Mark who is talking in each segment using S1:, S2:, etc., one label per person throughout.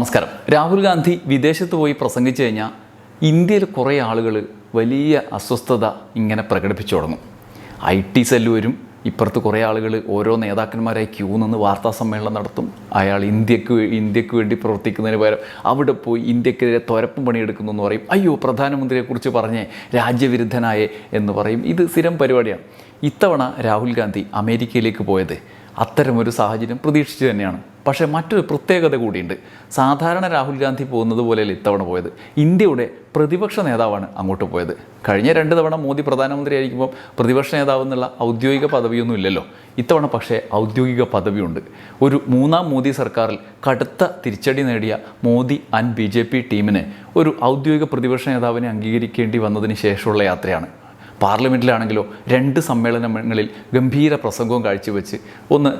S1: നമസ്കാരം. രാഹുൽ ഗാന്ധി വിദേശത്ത് പോയി പ്രസംഗിച്ചു കഴിഞ്ഞാൽ ഇന്ത്യയിൽ കുറേ ആളുകൾ വലിയ അസ്വസ്ഥത ഇങ്ങനെ പ്രകടിപ്പിച്ചു തുടങ്ങും. ഐ ടി സെല്ല് വരും ഇപ്പുറത്ത് കുറേ ആളുകൾ ഓരോ നേതാക്കന്മാരായി ക്യൂ നിന്ന് വാർത്താ സമ്മേളനം നടത്തും. അയാൾ ഇന്ത്യയ്ക്ക് ഇന്ത്യയ്ക്ക് വേണ്ടി പ്രവർത്തിക്കുന്നതിന് പകരം അവിടെ പോയി ഇന്ത്യക്കെതിരെ തുരപ്പം പണിയെടുക്കുന്നു എന്ന് പറയും. അയ്യോ പ്രധാനമന്ത്രിയെക്കുറിച്ച് പറഞ്ഞേ രാജ്യവിരുദ്ധനായേ എന്ന് പറയും. ഇത് സ്ഥിരം പരിപാടിയാണ്. ഇത്തവണ രാഹുൽ ഗാന്ധി അമേരിക്കയിലേക്ക് പോയത് അത്തരമൊരു സാഹചര്യം പ്രതീക്ഷിച്ചു തന്നെയാണ്. പക്ഷേ മറ്റൊരു പ്രത്യേകത കൂടിയുണ്ട്. സാധാരണ രാഹുൽ ഗാന്ധി പോകുന്നത് പോലെയല്ല ഇത്തവണ പോയത്. ഇന്ത്യയുടെ പ്രതിപക്ഷ നേതാവാണ് അങ്ങോട്ട് പോയത്. കഴിഞ്ഞ രണ്ട് തവണ മോദി പ്രധാനമന്ത്രി ആയിരിക്കുമ്പോൾ പ്രതിപക്ഷ നേതാവ് എന്നുള്ള ഔദ്യോഗിക പദവിയൊന്നും ഇല്ലല്ലോ. ഇത്തവണ പക്ഷേ ഔദ്യോഗിക പദവിയുണ്ട്. ഒരു മൂന്നാം മോദി സർക്കാരിൽ കടുത്ത തിരിച്ചടി നേടിയ മോദി ആൻഡ് ബി ടീമിന് ഒരു ഔദ്യോഗിക പ്രതിപക്ഷ നേതാവിനെ അംഗീകരിക്കേണ്ടി വന്നതിന് ശേഷമുള്ള യാത്രയാണ്. പാർലമെന്റിലാണെങ്കിലോ രണ്ട് സമ്മേളനങ്ങളിൽ ഗംഭീര പ്രസംഗവും കാഴ്ചവെച്ച് ഒന്ന്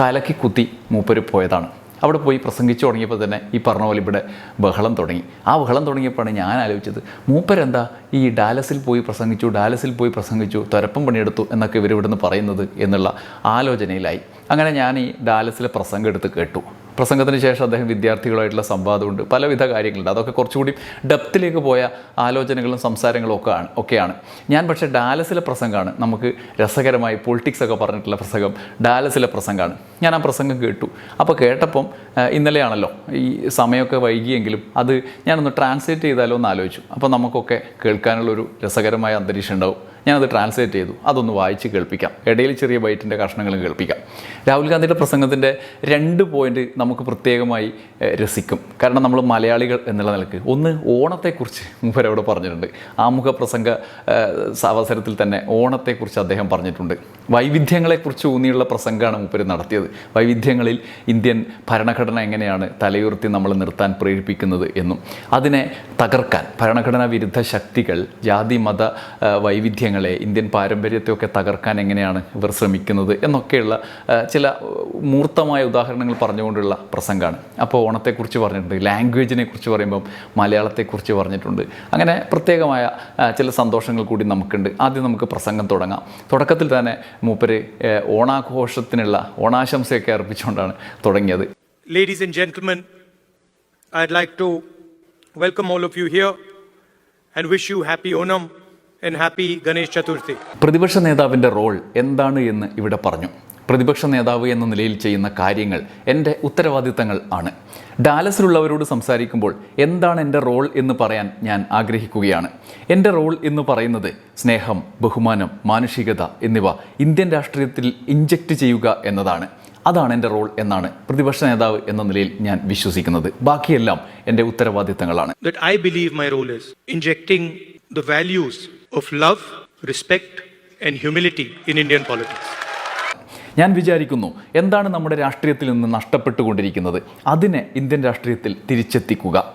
S1: കലക്കി കുത്തി മൂപ്പര് പോയതാണ്. അവിടെ പോയി പ്രസംഗിച്ചു തുടങ്ങിയപ്പോൾ തന്നെ ഈ പറഞ്ഞ പോലെ ഇവിടെ ബഹളം തുടങ്ങി. ആ ബഹളം തുടങ്ങിയപ്പോഴാണ് ഞാൻ ആലോചിച്ചത് മൂപ്പരെന്താ ഈ ഡാലസിൽ പോയി പ്രസംഗിച്ചു ഡാലസിൽ പോയി പ്രസംഗിച്ചു തുരപ്പം പണിയെടുത്തു എന്നൊക്കെ ഇവർ ഇവിടുന്ന് പറയുന്നത് എന്നുള്ള ആലോചനയിലായി. അങ്ങനെ ഞാൻ ഈ ഡാലസിലെ പ്രസംഗം എടുത്ത് കേട്ടു. പ്രസംഗത്തിന് ശേഷം അദ്ദേഹം വിദ്യാർത്ഥികളുമായിട്ടുള്ള സംവാദമുണ്ട്. പലവിധ കാര്യങ്ങളുണ്ട്. അതൊക്കെ കുറച്ചുകൂടി ഡെപ്തിലേക്ക് പോയ ആലോചനകളും സംസാരങ്ങളും ഒക്കെ ആണ് ഒക്കെയാണ്. ഞാൻ പക്ഷേ ഡാലസിലെ പ്രസംഗമാണ്. നമുക്ക് രസകരമായി പൊളിറ്റിക്സ് ഒക്കെ പറഞ്ഞിട്ടുള്ള പ്രസംഗം ഡാലസിലെ പ്രസംഗമാണ്. ഞാൻ ആ പ്രസംഗം കേട്ടു. അപ്പോൾ കേട്ടപ്പം ഇന്നലെയാണല്ലോ ഈ സമയമൊക്കെ വൈകിയെങ്കിലും അത് ഞാനൊന്ന് ട്രാൻസ്ലേറ്റ് ചെയ്താലോ എന്ന് ആലോചിച്ചു. അപ്പോൾ നമുക്കൊക്കെ കേൾക്കാനുള്ളൊരു രസകരമായ അന്തരീക്ഷം ഉണ്ടാവും. ഞാനത് ട്രാൻസ്ലേറ്റ് ചെയ്തു. അതൊന്ന് വായിച്ച് കേൾപ്പിക്കാം. ഇടയിൽ ചെറിയ ബൈറ്റിന്റെ കഷ്ണങ്ങളും കേൾപ്പിക്കാം. രാഹുൽ ഗാന്ധിയുടെ പ്രസംഗത്തിന്റെ രണ്ട് പോയിന്റ് നമുക്ക് പ്രത്യേകമായി രസിക്കും. കാരണം നമ്മൾ മലയാളികൾ എന്നുള്ള നിലയ്ക്ക് ഒന്ന് ഓണത്തെക്കുറിച്ച് മുമ്പരവിടെ പറഞ്ഞിട്ടുണ്ട്. ആമുഖ പ്രസംഗ അവസരത്തിൽ തന്നെ ഓണത്തെക്കുറിച്ച് അദ്ദേഹം പറഞ്ഞിട്ടുണ്ട്. വൈവിധ്യങ്ങളെക്കുറിച്ച് ഊന്നിയുള്ള പ്രസംഗമാണ് മുപ്പര് നടത്തിയത്. വൈവിധ്യങ്ങളിൽ ഇന്ത്യൻ ഭരണഘടന എങ്ങനെയാണ് തലയുയർത്തി നമ്മൾ നിർത്താൻ പ്രേരിപ്പിക്കുന്നത് എന്നും അതിനെ തകർക്കാൻ ഭരണഘടനാ വിരുദ്ധ ശക്തികൾ ജാതി മത ആ, വൈവിധ്യങ്ങളെ ഇന്ത്യൻ പാരമ്പര്യത്തെയൊക്കെ തകർക്കാൻ എങ്ങനെയാണ് ഇവർ ശ്രമിക്കുന്നത് എന്നൊക്കെയുള്ള ചില മൂർത്തമായ ഉദാഹരണങ്ങൾ പറഞ്ഞുകൊണ്ടുള്ള പ്രസംഗമാണ് അപ്പോൾ ഓണത്തെക്കുറിച്ച് പറഞ്ഞിട്ടുണ്ട് ലാംഗ്വേജിനെ കുറിച്ച് പറയുമ്പം മലയാളത്തെക്കുറിച്ച് പറഞ്ഞിട്ടുണ്ട്. അങ്ങനെ പ്രത്യേകമായ ചില സന്തോഷങ്ങൾ കൂടി നമുക്കുണ്ട്. ആദ്യം നമുക്ക് പ്രസംഗം തുടങ്ങാം. തുടക്കത്തിൽ തന്നെ മൂപ്പര് ഓണാഘോഷത്തിനുള്ള ഓണാശംസയൊക്കെ അർപ്പിച്ചുകൊണ്ടാണ് തുടങ്ങിയത്.
S2: Ladies and gentlemen I'd like to welcome all of you here and wish you happy Onam. Happy Ganesh Chaturthi.
S1: പ്രതിപക്ഷ നേതാവിന്റെ റോൾ എന്താണ് എന്ന് ഇവിടെ പറഞ്ഞു. പ്രതിപക്ഷ നേതാവ് എന്ന നിലയിൽ ചെയ്യുന്ന കാര്യങ്ങൾ എന്റെ ഉത്തരവാദിത്തങ്ങൾ ആണ്. ഡാലസിലുള്ളവരോട് സംസാരിക്കുമ്പോൾ എന്താണ് എന്റെ റോൾ എന്ന് പറയാൻ ഞാൻ ആഗ്രഹിക്കുകയാണ്. എന്റെ റോൾ എന്ന് പറയുന്നത് സ്നേഹം ബഹുമാനം മാനുഷികത എന്നിവ ഇന്ത്യൻ രാഷ്ട്രീയത്തിൽ ഇഞ്ചക്റ്റ് ചെയ്യുക എന്നതാണ്. അതാണ് എന്റെ റോൾ എന്നാണ് പ്രതിപക്ഷ നേതാവ് എന്ന നിലയിൽ ഞാൻ വിശ്വസിക്കുന്നത്. ബാക്കിയെല്ലാം എന്റെ ഉത്തരവാദിത്തങ്ങളാണ്.
S2: Believe my role is injecting the values of love, respect, and humility in Indian politics.
S1: ഞാൻ വിചാരിക്കുന്നു എന്താണ് നമ്മുടെ രാഷ്ട്രീയത്തിൽ നിന്ന് നഷ്ടപ്പെട്ടുകൊണ്ടിരിക്കുന്നത്? അതിനെ ഇന്ത്യൻ രാഷ്ട്രീയത്തിൽ തിരിച്ചെത്തിക്കുക.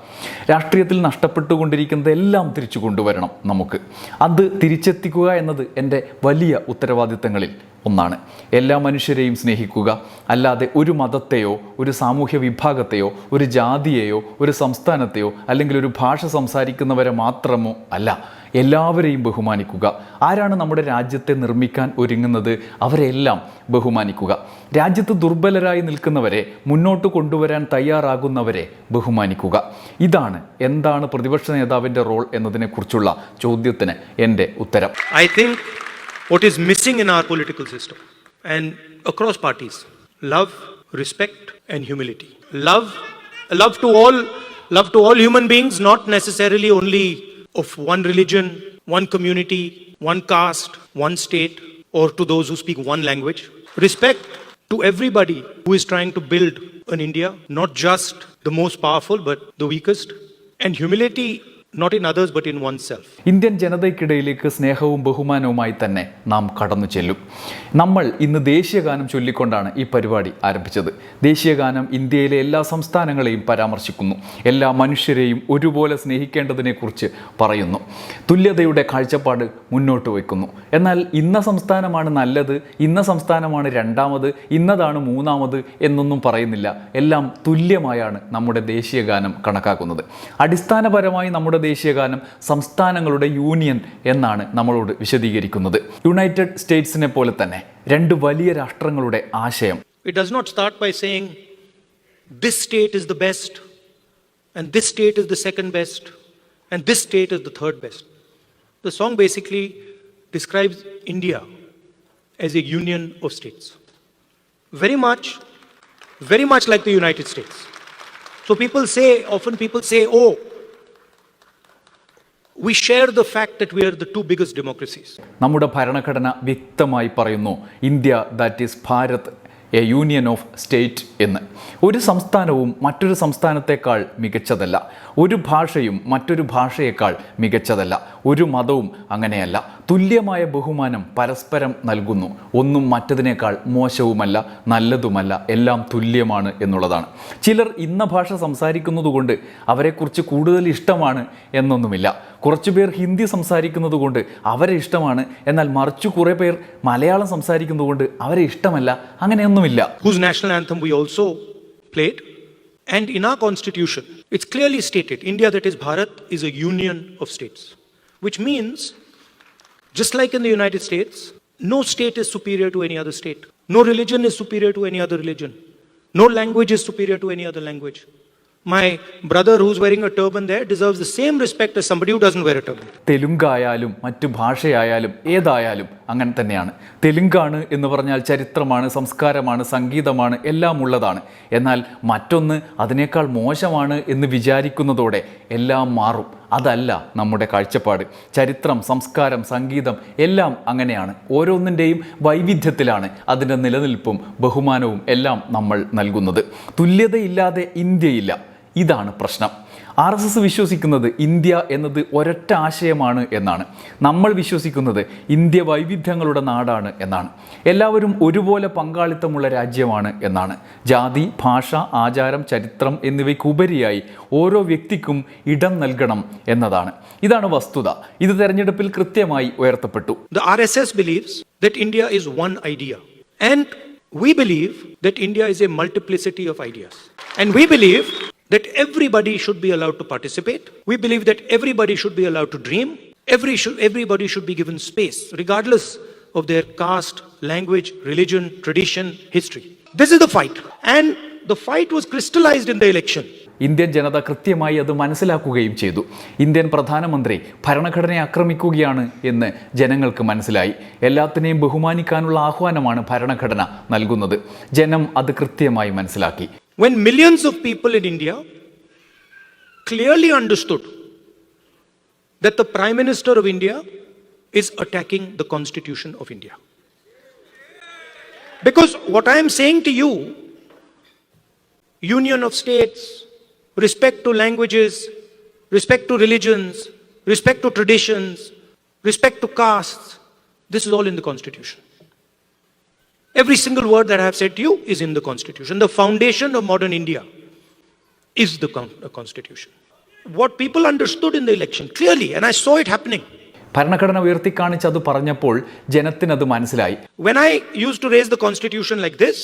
S1: രാഷ്ട്രീയത്തിൽ നഷ്ടപ്പെട്ടുകൊണ്ടിരിക്കുന്നത് എല്ലാം തിരിച്ചു കൊണ്ടുവരണം നമുക്ക്. അത് തിരിച്ചെത്തിക്കുക എന്നത് എന്റെ വലിയ ഉത്തരവാദിത്തങ്ങളിൽ ഒന്നാണ്. എല്ലാ മനുഷ്യരെയും സ്നേഹിക്കുക. അല്ലാതെ ഒരു മതത്തെയോ ഒരു സാമൂഹ്യ വിഭാഗത്തെയോ ഒരു ജാതിയെയോ ഒരു സംസ്ഥാനത്തെയോ അല്ലെങ്കിൽ ഒരു ഭാഷ സംസാരിക്കുന്നവരെ മാത്രമോ അല്ല എല്ലാവരെയും ബഹുമാനിക്കുക. ആരാണ് നമ്മുടെ രാജ്യത്തെ നിർമ്മിക്കാൻ ഒരുങ്ങുന്നത്? അവരെല്ലാം ബഹുമാനിക്കുക. രാജ്യത്ത് ദുർബലരായി നിൽക്കുന്നവരെ മുന്നോട്ട് കൊണ്ടുവരാൻ തയ്യാറാകുന്നവരെ ബഹുമാനിക്കുക. ഇതാണ് എന്താണ് പ്രതിപക്ഷ നേതാവിന്റെ റോൾ എന്നതിനെക്കുറിച്ചുള്ള ചോദ്യത്തിന് എന്റെ ഉത്തരം.
S2: I think what is missing in our political system and across parties love respect, and humility. Love, love to all love to all human beings, not necessarily only of one religion, one community, one caste, one state, or to those who speak one language. Respect to everybody who is trying to build an India, not just the most powerful, but the weakest. And humility, not in others, but in oneself.
S1: Indian ജനതയ്ക്കിടയിലേക്ക് സ്നേഹവും ബഹുമാനവുമായി തന്നെ നാം കടന്നു ചെല്ലും. നമ്മൾ ഇന്ന് ദേശീയഗാനം ചൊല്ലിക്കൊണ്ടാണ് ഈ പരിപാടി ആരംഭിച്ചത്. ദേശീയഗാനം ഇന്ത്യയിലെ എല്ലാ സംസ്ഥാനങ്ങളെയും പരാമർശിക്കുന്നു. എല്ലാ മനുഷ്യരെയും ഒരുപോലെ സ്നേഹിക്കേണ്ടതിനെക്കുറിച്ച് പറയുന്നു. തുല്യതയുടെ കാഴ്ചപ്പാട് മുന്നോട്ട് വയ്ക്കുന്നു. എന്നാൽ ഇന്ന സംസ്ഥാനമാണ് നല്ലത് ഇന്ന സംസ്ഥാനമാണ് രണ്ടാമത് ഇന്നതാണ് മൂന്നാമത് എന്നൊന്നും പറയുന്നില്ല. എല്ലാം തുല്യമായാണ് നമ്മുടെ ദേശീയഗാനം കണക്കാക്കുന്നത്. അടിസ്ഥാനപരമായി നമ്മുടെ ദേശീയഗാനം സംസ്ഥാനങ്ങളുടെ യൂണിയൻ എന്നാണ് നമ്മളോട് വിശദീകരിക്കുന്നത് യുണൈറ്റഡ് സ്റ്റേറ്റ്സിനെ പോലെ തന്നെ രണ്ട് വലിയ രാഷ്ട്രങ്ങളുടെ ആശയം
S2: it does not start by saying this state is the best and this state is the second best, and this state is the third best. The song basically describes India as a union of states. Very much, very much like the United States. So people say, often people say, oh, we share the fact that we are the two biggest democracies.
S1: നമ്മുടെ ഭരണഘടന വ്യക്തമായി പറയുന്നു India that is Bharat a union of state എന്ന്. ഒരു സംസ്ഥാനവും മറ്റൊരു സംസ്ഥാനത്തേക്കാൾ മികച്ചതല്ല. ഒരു ഭാഷയും മറ്റൊരു ഭാഷയേക്കാൾ മികച്ചതല്ല. ഒരു മതവും അങ്ങനെയല്ല. തുല്യമായ ബഹുമാനം പരസ്പരം നൽകുന്നു. ഒന്നും മറ്റതിനേക്കാൾ മോശവുമല്ല നല്ലതുമല്ല. എല്ലാം തുല്യമാണ് എന്നുള്ളതാണ്. ചിലർ ഇന്ന ഭാഷ സംസാരിക്കുന്നതുകൊണ്ട് അവരെക്കുറിച്ച് കൂടുതൽ ഇഷ്ടമാണ് എന്നൊന്നുമില്ല. കുറച്ചു പേർ ഹിന്ദി സംസാരിക്കുന്നതുകൊണ്ട് അവരെ ഇഷ്ടമാണ്. എന്നാൽ മറിച്ചു കുറേ പേർ മലയാളം സംസാരിക്കുന്നതുകൊണ്ട് അവരെ ഇഷ്ടമല്ല. അങ്ങനെയൊന്നുമില്ല
S2: whose national anthem we also played. And in our constitution, it's clearly stated India, that is Bharat, is a union of states, which means, just like in the United States, no state is superior to any other state, no religion is superior to any other religion, no language is superior to any other language. My brother who's wearing a turban there deserves the same respect as somebody who doesn't wear a turban.
S1: തെലുങ്കായാലും മറ്റു ഭാഷയായാലും ഏതായാലും അങ്ങനെ തന്നെയാണ്. തെലുങ്കാണ് എന്ന് പറഞ്ഞാൽ ചരിത്രമാണ് സംസ്കാരമാണ് സംഗീതമാണ് എല്ലാം ഉള്ളതാണ്. എന്നാൽ മറ്റൊന്ന് അതിനേക്കാൾ മോശമാണ് എന്ന് വിചാരിക്കുന്നതോടെ എല്ലാം മാറും. അതല്ല നമ്മുടെ കാഴ്ചപ്പാട്. ചരിത്രം സംസ്കാരം സംഗീതം എല്ലാം അങ്ങനെയാണ്. ഓരോന്നിന്റെയും വൈവിധ്യത്തിലാണ് അതിന്റെ നിലനിൽപ്പും ബഹുമാനവും എല്ലാം നമ്മൾ നൽകുന്നത്. തുല്യതയില്ലാതെ ഇന്ത്യയില്ല. ഇതാണ് പ്രശ്നം. ആർ എസ് എസ് വിശ്വസിക്കുന്നത് ഇന്ത്യ എന്നത് ഒരൊറ്റ ആശയമാണ് എന്നാണ്. നമ്മൾ വിശ്വസിക്കുന്നത് ഇന്ത്യ വൈവിധ്യങ്ങളുടെ നാടാണ് എന്നാണ്. എല്ലാവരും ഒരുപോലെ പങ്കാളിത്തമുള്ള രാജ്യമാണ് എന്നാണ്. ജാതി ഭാഷ ആചാരം ചരിത്രം എന്നിവയ്ക്കുപരിയായി ഓരോ വ്യക്തിക്കും ഇടം നൽകണം എന്നതാണ്. ഇതാണ് വസ്തുത. ഇത് തെരഞ്ഞെടുപ്പിൽ കൃത്യമായി ഉയർത്തപ്പെട്ടു.
S2: Believes India one idea we believe India a multiplicity of. And we believe that everybody should be allowed to participate. We believe that everybody should be allowed to dream. Every should, everybody should be given space, regardless of their caste, language, religion, tradition, history. This is the fight. And the fight was crystallized in the election.
S1: Indian ജനത കൃത്യമായി അത് മനസ്സിലാക്കുകയും ചെയ്തു Indian പ്രധാനമന്ത്രി ഭരണഘടനയെ ആക്രമിക്കുകയാണ് എന്ന് ജനങ്ങൾക്ക് മനസ്സിലായി എല്ലാത്തിനെയും ബഹുമാനിക്കാനുള്ള ആഹ്വാനമാണ് ഭരണഘടന നൽകുന്നത് ജനം അത് കൃത്യമായി മനസ്സിലാക്കി
S2: when millions of people in India clearly understood that the Prime Minister of India is attacking the Constitution of India. Because what I am saying to you, union of states, respect to languages, respect to religions, respect to traditions, respect to castes, this is all in the Constitution. Every single word that I have said to you is in the Constitution. The foundation of modern India is the con- uh, Constitution. What people understood in the election clearly, and I saw it happening.
S1: ഭരണഘടന ഉയർത്തിക്കാണിച്ച് അത് പറഞ്ഞപ്പോൾ ജനത്തിനത് മനസ്സിലായി
S2: When I used to raise the Constitution like this,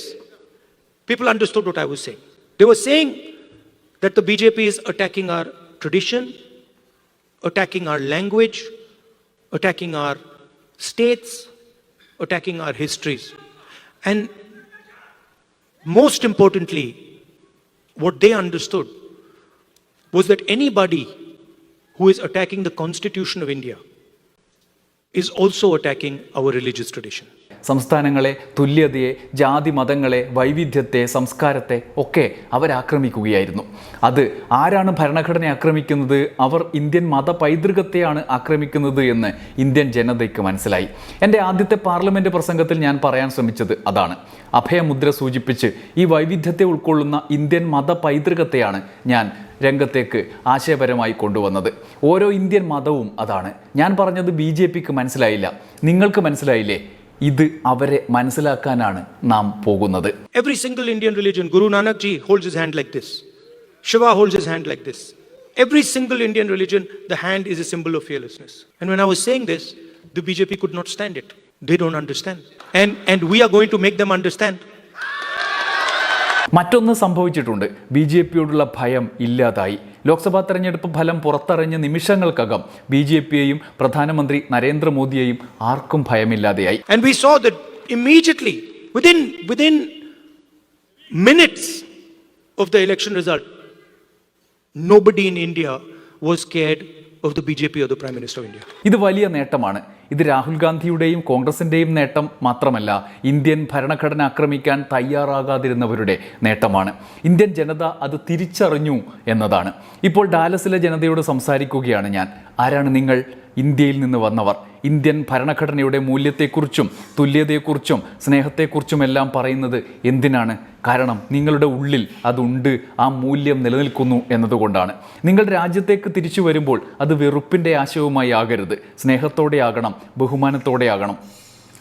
S2: people understood what I was saying. They were saying that the BJP is attacking our tradition, attacking our language, attacking our states, attacking our histories. And most importantly, what they understood was that anybody who is attacking the Constitution of India is also attacking our religious tradition.
S1: സംസ്ഥാനങ്ങളെ തുല്യതയെ ജാതി മതങ്ങളെ വൈവിധ്യത്തെ സംസ്കാരത്തെ ഒക്കെ അവരാക്രമിക്കുകയായിരുന്നു അത് ആരാണ് ഭരണഘടനയെ ആക്രമിക്കുന്നത്? അവർ ഇന്ത്യൻ മത പൈതൃകത്തെയാണ് ആക്രമിക്കുന്നത് എന്ന് ഇന്ത്യൻ ജനതയ്ക്ക് മനസ്സിലായി. എന്റെ ആദ്യത്തെ പാർലമെന്റ് പ്രസംഗത്തിൽ ഞാൻ പറയാൻ ശ്രമിച്ചത് അതാണ്. അഭയമുദ്ര സൂചിപ്പിച്ച് ഈ വൈവിധ്യത്തെ ഉൾക്കൊള്ളുന്ന ഇന്ത്യൻ മത പൈതൃകത്തെയാണ് ഞാൻ രംഗത്തേക്ക് ആശയപരമായി കൊണ്ടുവന്നത്. ഓരോ ഇന്ത്യൻ മതവും അതാണ്. ഞാൻ പറഞ്ഞത് ബി മനസ്സിലായില്ല. നിങ്ങൾക്ക് മനസ്സിലായില്ലേ? ഇത് അവരെ മനസ്സിലാക്കാനാണ് നാം പോകുന്നത്.
S2: Every single Indian religion Guru Nanak ji hold his hand like this Shiva hold his hand like this every single Indian religion the hand is a symbol of fearlessness and when I was saying this the B J P could not stand it they don't understand and and we are going to make them understand
S1: മറ്റൊന്ന് സംഭവിച്ചിട്ടുണ്ട്. B J പിയോടുള്ള ഭയം ഇല്ലാതായി. ലോക്സഭാ തെരഞ്ഞെടുപ്പ് ഫലം പുറത്തറിഞ്ഞ നിമിഷങ്ങൾക്കകം B J പിയെയും പ്രധാനമന്ത്രി നരേന്ദ്രമോദിയെയും ആർക്കും ഭയമില്ലാതെയായി.
S2: Immediately, within, within minutes of the election result, nobody in India was scared of J P of the prime minister of India
S1: ഇത് വലിയ നേട്ടമാണ്. ഇത് രാഹുൽ ഗാന്ധിയുടെയും കോൺഗ്രസിന്റെയും നേട്ടം മാത്രമല്ല ഇന്ത്യൻ ഭരണഘടന ആക്രമിക്കാൻ തയ്യാറാകാതിരുന്നവരുടെ നേട്ടമാണ്. ഇന്ത്യൻ ജനത അത് തിരിച്ചറിഞ്ഞു എന്നതാണ്. ഇപ്പോൾ ഡാലസിലെ ജനതയോട് സംസാരിക്കുകയാണ് ഞാൻ. ആരാണ് നിങ്ങൾ? ഇന്ത്യയിൽ നിന്ന് വന്നവർ. ഇന്ത്യൻ ഭരണഘടനയുടെ മൂല്യത്തെക്കുറിച്ചും തുല്യതയെക്കുറിച്ചും സ്നേഹത്തെക്കുറിച്ചും എല്ലാം പറയുന്നത് എന്തിനാണ്? കാരണം നിങ്ങളുടെ ഉള്ളിൽ അതുണ്ട് ആ മൂല്യം നിലനിൽക്കുന്നു എന്നതുകൊണ്ടാണ്. നിങ്ങൾ രാജ്യത്തേക്ക് തിരിച്ചു വരുമ്പോൾ അത് വെറുപ്പിന്റെ ആശയവുമായി ആകരുത്. സ്നേഹത്തോടെ ആകണം ബഹുമാനത്തോടെ ആകണം.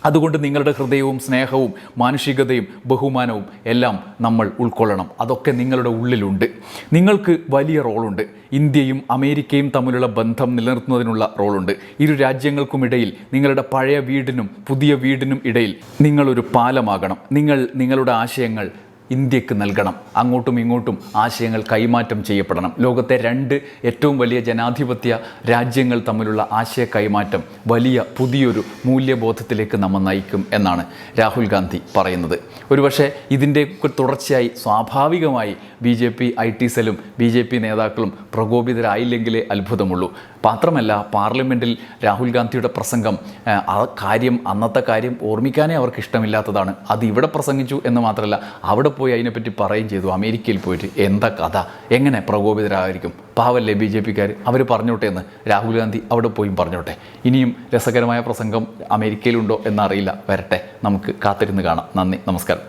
S1: അതുകൊണ്ട് നിങ്ങളുടെ ഹൃദയവും സ്നേഹവും മാനുഷികതയും ബഹുമാനവും എല്ലാം നമ്മൾ ഉൾക്കൊള്ളണം. അതൊക്കെ നിങ്ങളുടെ ഉള്ളിലുണ്ട്. നിങ്ങൾക്ക് വലിയ റോളുണ്ട്. ഇന്ത്യയും അമേരിക്കയും തമ്മിലുള്ള ബന്ധം നിലനിർത്തുന്നതിനുള്ള റോളുണ്ട്. ഇരു രാജ്യങ്ങൾക്കുമിടയിൽ നിങ്ങളുടെ പഴയ വീടിനും പുതിയ വീടിനും ഇടയിൽ നിങ്ങളൊരു പാലമാകണം. നിങ്ങൾ നിങ്ങളുടെ ആശയങ്ങൾ ഇന്ത്യയ്ക്ക് നൽകണം. അങ്ങോട്ടും ഇങ്ങോട്ടും ആശയങ്ങൾ കൈമാറ്റം ചെയ്യപ്പെടണം. ലോകത്തെ രണ്ട് ഏറ്റവും വലിയ ജനാധിപത്യ രാജ്യങ്ങൾ തമ്മിലുള്ള ആശയ കൈമാറ്റം വലിയ പുതിയൊരു മൂല്യബോധത്തിലേക്ക് നമ്മൾ നയിക്കും എന്നാണ് രാഹുൽ ഗാന്ധി പറയുന്നത്. ഒരുപക്ഷെ ഇതിന്റെ തുടർച്ചയായി സ്വാഭാവികമായി B J P I T സെല്ലും ബി ജെ പി നേതാക്കളും പ്രകോപിതരായില്ലെങ്കിലേ അത്ഭുതമുള്ളൂ. മാത്രമല്ല പാർലമെന്റിൽ രാഹുൽ ഗാന്ധിയുടെ പ്രസംഗം ആ, കാര്യം അന്നത്തെ കാര്യം ഓർമ്മിക്കാനേ അവർക്ക് ഇഷ്ടമില്ലാത്തതാണ്. അത് ഇവിടെ പ്രസംഗിച്ചു എന്ന് മാത്രമല്ല അവിടെ പോയി അതിനെപ്പറ്റി പറയുകയും ചെയ്തു. അമേരിക്കയിൽ പോയിട്ട് എന്താ കഥ? എങ്ങനെ പ്രകോപിതരായിരിക്കും? പാവല്ലേ ബി ജെ പിക്കാർ അവർ പറഞ്ഞോട്ടെ എന്ന്. രാഹുൽ ഗാന്ധി അവിടെ പോയി പറഞ്ഞോട്ടെ. ഇനിയും രസകരമായ പ്രസംഗം അമേരിക്കയിലുണ്ടോ എന്നറിയില്ല. വരട്ടെ. നമുക്ക് കാത്തിരുന്ന് കാണാം. നന്ദി. നമസ്കാരം.